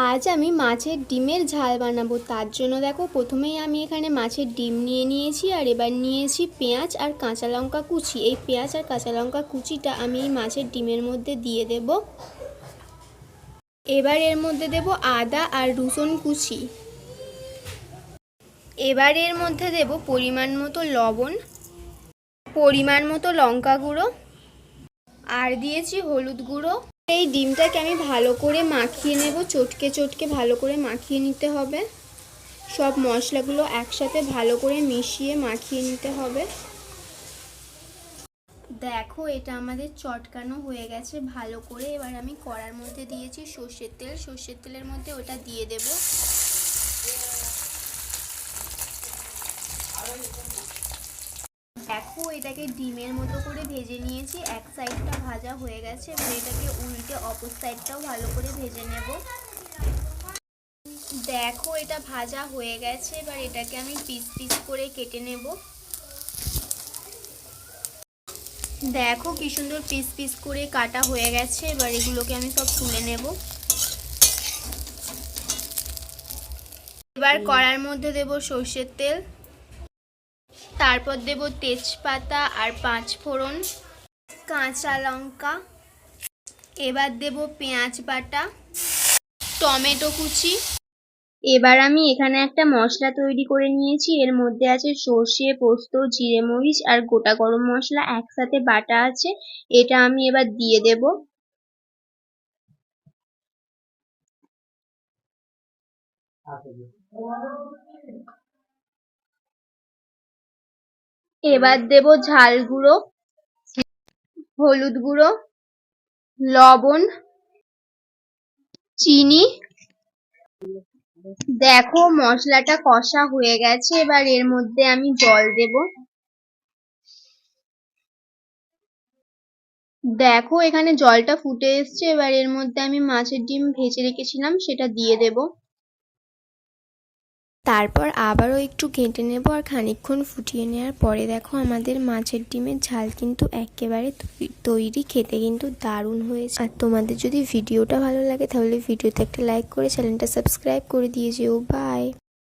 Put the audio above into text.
আজ আমি মাছের ডিমের ঝাল বানাবো। তার জন্য দেখো, প্রথমেই আমি এখানে মাছের ডিম নিয়ে নিয়েছি আর এবার নিয়েছি পেঁয়াজ আর কাঁচা লঙ্কা কুচি। এই পেঁয়াজ আর কাঁচা লঙ্কা কুচিটা আমি এই মাছের ডিমের মধ্যে দিয়ে দেব। এবার এর মধ্যে দেব আদা আর রসুন কুচি। এবার এর মধ্যে দেব পরিমাণ মতো লবণ, পরিমাণ মতো লঙ্কা গুঁড়ো, আর দিয়েছি হলুদ গুঁড়ো এই ডিমটাকে আমি ভালো করে মাখিয়ে নেব। চটকে চটকে ভালো করে মাখিয়ে নিতে হবে। সব মশলাগুলো একসাথে ভালো করে মিশিয়ে মাখিয়ে নিতে হবে। দেখো এটা আমাদের চটকানো হয়ে গেছে। ভালো করে এবার আমি কড়ার মধ্যে দিয়েছি সর্ষের তেল। সর্ষের তেলের মধ্যে ওটা দিয়ে দেব। দেখো, এটাকে ডিমের মতো করে ভেজে নিয়েছি। এক সাইডটা ভাজা হয়ে গেছে, এবার এটাকে উল্টে অপর সাইডটাও ভালো করে ভেজে নেব। দেখো, এটা ভাজা হয়ে গেছে, এবার এটাকে আমি পিস পিস করে কেটে নেব। দেখো, কি সুন্দর পিস পিস করে কাটা হয়ে গেছে, এবার এগুলোকে আমি সব তুলে নেব। এবার কড়ার মধ্যে দেব সর্ষের তেল। তারপর দেব তেজপাতা আর পাঁচ ফোড়ন, কাঁচা লঙ্কা। এবার দেব পেঁয়াজ বাটা, টমেটো কুচি। এবার আমি এখানে একটা মশলা তৈরি করে নিয়েছি। এর মধ্যে আছে সর্ষে, পোস্ত, জিরে মরিচ আর গোটা গরম মশলা একসাথে বাটা আছে। এটা আমি এবার দিয়ে দেব। এবার দেব ঝাল গুঁড়ো, হলুদ গুঁড়ো, লবণ, চিনি। দেখো মশলাটা কষা হয়ে গেছে, এবার এর মধ্যে আমি জল দেব। দেখো এখানে জলটা ফুটে এসছে, এবার এর মধ্যে আমি মাছের ডিম ভেজে রেখেছিলাম, সেটা দিয়ে দেব। তারপর আবারও একটু ঘেঁটে নেব আর খানিকক্ষণ ফুটিয়ে নেওয়ার পরে দেখো আমাদের মাছের ডিমের ঝাল কিন্তু একেবারে তৈরি, খেতে কিন্তু দারুণ হয়েছে। আর তোমাদের যদি ভিডিওটা ভালো লাগে তাহলে ভিডিওতে একটা লাইক করে চ্যানেলটা সাবস্ক্রাইব করে দিয়ে যেও। বাই!